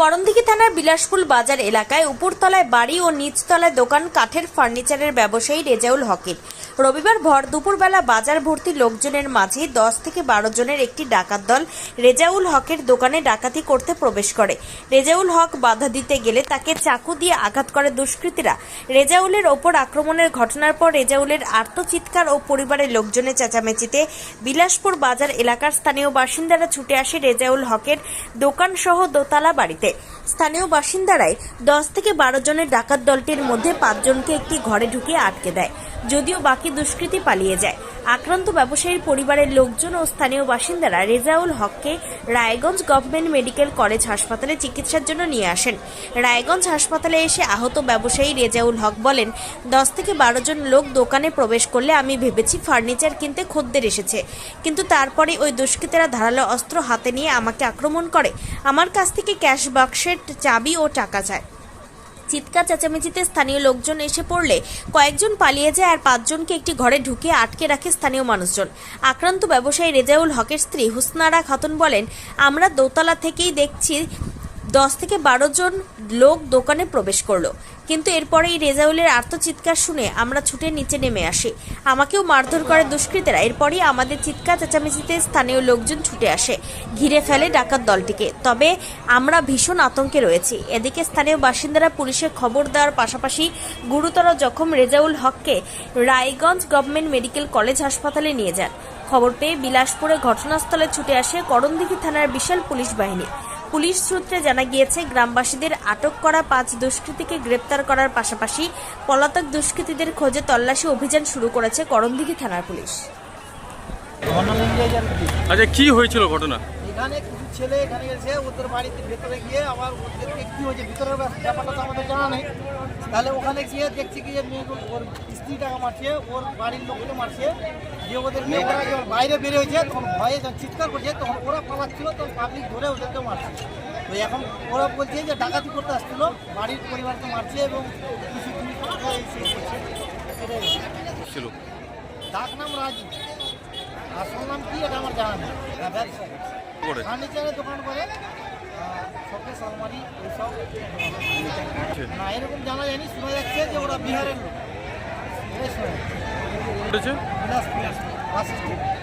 করণদিঘি থানার বিলাসপুল বাজার এলাকায় উপরতলায় বাড়ি ও নিচতলায় দোকান, কাঠের ফার্নিচারের ব্যবসায়ী রেজাউল হকের। রবিবার ভর দুপুরবেলা বাজার ভর্তি লোকজনের মাঝে দশ থেকে বারো জনের একটি ডাকাত দল রেজাউল হকের দোকানে ডাকাতি করতে প্রবেশ করে। রেজাউল হক বাধা দিতে গেলে তাকে চাকু দিয়ে আঘাত করে দুষ্কৃতীরা। রেজাউলের ওপর আক্রমণের ঘটনার পর রেজাউলের আর্তচিৎকার ও পরিবারের লোকজনের চেঁচামেচিতে বিলাসপুর বাজার এলাকার স্থানীয় বাসিন্দারা ছুটে আসে রেজাউল হকের দোকান সহ দোতলা বাড়িতে। este স্থানীয় বাসিন্দারাই দশ থেকে বারো জনের ডাকাত দলটির মধ্যে পাঁচজনকে একটি ঘরে ঢুকিয়ে আটকে দেয়, যদিও বাকি দুষ্কৃতী পালিয়ে যায়। আক্রান্ত ব্যবসায়ীর পরিবারের লোকজন ও স্থানীয় বাসিন্দারা রেজাউল হককে রায়গঞ্জ গভর্নমেন্ট মেডিকেল কলেজ হাসপাতালে চিকিৎসার জন্য নিয়ে আসেন। রায়গঞ্জ হাসপাতালে এসে আহত ব্যবসায়ী রেজাউল হক বলেন, দশ থেকে বারো জন লোক দোকানে প্রবেশ করলে আমি ভেবেছি ফার্নিচার কিনতে খদ্দের এসেছে। কিন্তু তারপরে ওই দুষ্কৃতীরা ধারালো অস্ত্র হাতে নিয়ে আমাকে আক্রমণ করে। আমার কাছ থেকে ক্যাশ বাক্সের চাবি ও টাকা চায় চিৎকার চেঁচামেচিতে স্থানীয় লোকজন এসে পড়লে কয়েকজন পালিয়ে যায় আর পাঁচজনকে একটি ঘরে ঢুকে আটকে রাখে স্থানীয় মানুষজন। আক্রান্ত ব্যবসায়ী রেজাউল হকের স্ত্রী হুসনারা খাতুন বলেন, আমরা দোতলা থেকেই দেখছি দশ থেকে বারো জন লোক দোকানে প্রবেশ করল। কিন্তু এরপরেই রেজাউলের আর্তচিৎকার শুনে আমরা ছুটে নিচে নেমে আসি। আমাকেও মারধর করে দুষ্কৃতীরা। এরপরই আমাদের চিৎকার চেঁচামেচিতে স্থানীয় লোকজন ছুটে আসে। ঘিরে ফেলে ডাকাত দলটিকে। তবে আমরা ভীষণ আতঙ্কে রয়েছি। এদিকে স্থানীয় বাসিন্দারা পুলিশের খবর দেওয়ার পাশাপাশি গুরুতর জখম রেজাউল হককে রায়গঞ্জ গভর্নমেন্ট মেডিকেল কলেজ হাসপাতালে নিয়ে যান। খবর পেয়ে বিলাসপুরে ঘটনাস্থলে ছুটে আসে করণদিঘি থানার বিশাল পুলিশ বাহিনী। পুলিশ সূত্রে জানা গিয়েছে গ্রামবাসীদের আটক করা পাঁচ দুষ্কৃতীকে গ্রেপ্তার করার পাশাপাশি পলাতক দুষ্কৃতীদের খোঁজে তল্লাশি অভিযান শুরু করেছে করণদিঘি থানার পুলিশ। আচ্ছা কি হয়েছিল ঘটনা? এখানে কিছু ছেলে এখানে এসে ওদের বাড়িতে ভেতরে গিয়ে আবার ওদেরকে কি হয়েছে ভিতরের ব্যাপারটা তো আমাদের জানা নেই। তাহলে ওখানে গিয়ে দেখছি কি যে মেয়েগুলো ওর স্ত্রীটাকে মারছে ওর বাড়ির লোককে মারছে। যে ওরা যখন বাইরে বের হয়েছে তখন ভয়ে যখন চিৎকার করছে তখন ওরা পালাচ্ছিল তখন পাবলিক ধরে ওদেরকে মারছে। তো এখন ওরা বলছে যে ডাকাতি করতে আসছিল বাড়ির পরিবারকে মারছে এবং কিছু ছিল। ডাক নাম রাজু। আসল নাম কি এটা আমার জানা নেই। ব্যবসা করে ফার্নিচারের দোকান করে শোকেস আলমারি এইসব না এরকম জানা যায়নি শোনা যাচ্ছে যে ওরা বিহারের লোক। এটাই শোনা যাচ্ছে ঘটেছে বিলাসপুর বাস স্ট্যান্ড।